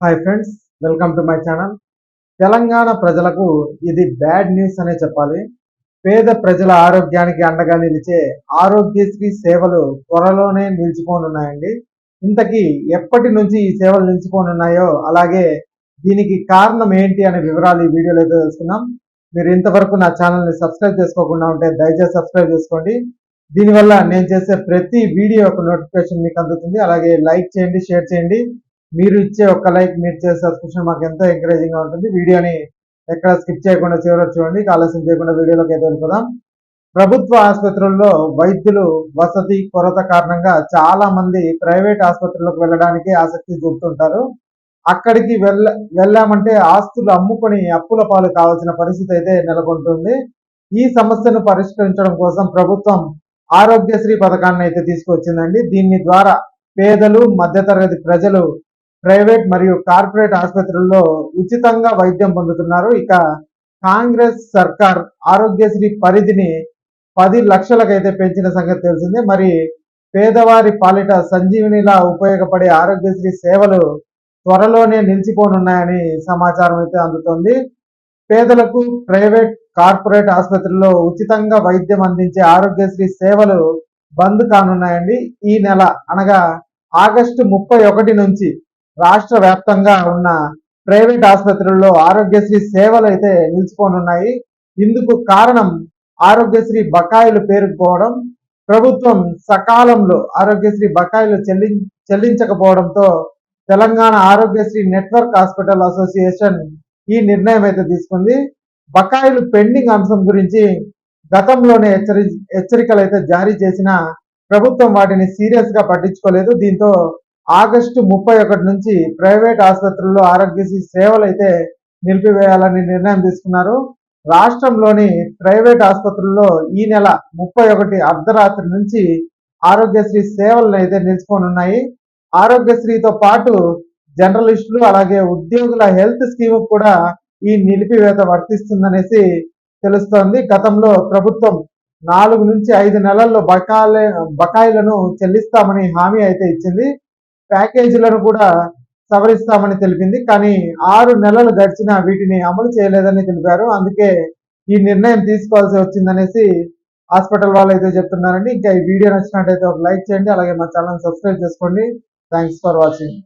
Hi friends welcome to my channel Telangana ప్రజలకు ఇది bad news అనే చెప్పాలి. పేద ప్రజల ఆరోగ్యానికి అండగా నిలిచే ఆరోగ్యశ్రీ సేవలు త్వరలోనే నిలిచిపోనున్నాయండి. ఇంతకీ ఎప్పటి నుంచి ఈ సేవలు నిలిచిపోనున్నాయో అలాగే దీనికి కారణం ఏంటి అనే వివరాలు ఈ వీడియోలో అయితే తెలుసుకుందాం. మీరు ఇంతవరకు నా ఛానల్ని సబ్స్క్రైబ్ చేసుకోకుండా ఉంటే దయచేసి సబ్స్క్రైబ్ చేసుకోండి. దీనివల్ల నేను చేసే ప్రతి వీడియో యొక్క నోటిఫికేషన్ మీకు అందుతుంది. అలాగే లైక్ చేయండి షేర్ చేయండి. మీరు ఇచ్చే ఒక్క లైక్ మీరు చేసే సబ్స్క్రిప్షన్ మాకు ఎంతో ఎంకరేజింగ్గా ఉంటుంది. వీడియోని ఎక్కడ స్కిప్ చేయకుండా చివరి చూడండి. ఆలస్యం చేయకుండా వీడియోలోకి అయితే వెళ్ళిపోదాం. ప్రభుత్వ ఆసుపత్రుల్లో వైద్యులు వసతి కొరత కారణంగా చాలా మంది ప్రైవేట్ ఆసుపత్రులకు వెళ్ళడానికి ఆసక్తి చూపుతుంటారు. అక్కడికి వెళ్ళ వెళ్ళామంటే ఆస్తులు అమ్ముకొని అప్పుల పాలు కావాల్సిన పరిస్థితి అయితే నెలకొంటుంది. ఈ సమస్యను పరిష్కరించడం కోసం ప్రభుత్వం ఆరోగ్యశ్రీ పథకాన్ని అయితే తీసుకొచ్చిందండి. దీని ద్వారా పేదలు మధ్యతరగతి ప్రజలు ప్రైవేట్ మరియు కార్పొరేట్ ఆసుపత్రుల్లో ఉచితంగా వైద్యం పొందుతున్నారు. ఇక కాంగ్రెస్ సర్కార్ ఆరోగ్యశ్రీ పరిధిని పది లక్షలకైతే పెంచిన సంగతి తెలిసిందే. మరి పేదవారి పాలిట సంజీవినిలా ఉపయోగపడే ఆరోగ్యశ్రీ సేవలు త్వరలోనే నిలిచిపోనున్నాయని సమాచారం అయితే అందుతోంది. పేదలకు ప్రైవేట్ కార్పొరేట్ ఆసుపత్రుల్లో ఉచితంగా వైద్యం అందించే ఆరోగ్యశ్రీ సేవలు బంద్ కానున్నాయండి. ఈ నెల అనగా ఆగస్టు ముప్పై ఒకటి నుంచి రాష్ట్ర వ్యాప్తంగా ఉన్న ప్రైవేట్ ఆసుపత్రుల్లో ఆరోగ్యశ్రీ సేవలు అయితే నిలిచిపోనున్నాయి. ఇందుకు కారణం ఆరోగ్యశ్రీ బకాయిలు పేరుకుపోవడం ప్రభుత్వం సకాలంలో ఆరోగ్యశ్రీ బకాయిలు చెల్లి చెల్లించకపోవడంతో Telangana Aarogyasri network hospital association ఈ నిర్ణయం అయితే తీసుకుంది. బకాయిలు పెండింగ్ అంశం గురించి గతంలోనే హెచ్చరి హెచ్చరికలు అయితే జారీ చేసిన ప్రభుత్వం వాటిని సీరియస్గా పట్టించుకోలేదు. దీంతో ఆగస్టు ముప్పై ఒకటి నుంచి ప్రైవేట్ ఆసుపత్రుల్లో ఆరోగ్యశ్రీ సేవలు అయితే నిలిపివేయాలని నిర్ణయం తీసుకున్నారు. రాష్ట్రంలోని ప్రైవేట్ ఆసుపత్రుల్లో ఈ నెల ముప్పై ఒకటి అర్ధరాత్రి నుంచి ఆరోగ్యశ్రీ సేవలను అయితే నిలిచిపోనున్నాయి. ఆరోగ్యశ్రీతో పాటు జర్నలిస్టులు అలాగే ఉద్యోగుల హెల్త్ స్కీమ్ కూడా ఈ నిలిపివేత వర్తిస్తుందనేసి తెలుస్తోంది. గతంలో ప్రభుత్వం నాలుగు నుంచి ఐదు నెలల్లో బకాయి బకాయిలను చెల్లిస్తామని హామీ అయితే ఇచ్చింది. ప్యాకేజీలను కూడా సవరిస్తామని తెలిపింది. కానీ ఆరు నెలలు గడిచినా వీటిని అమలు చేయలేదని తెలిపారు. అందుకే ఈ నిర్ణయం తీసుకోవాల్సి వచ్చిందనేసి హాస్పిటల్ వాళ్ళు అయితే చెప్తున్నారండి. ఇంకా ఈ వీడియో నచ్చినట్టయితే ఒక లైక్ చేయండి. అలాగే మా ఛానల్ సబ్స్క్రైబ్ చేసుకోండి. Thanks for watching.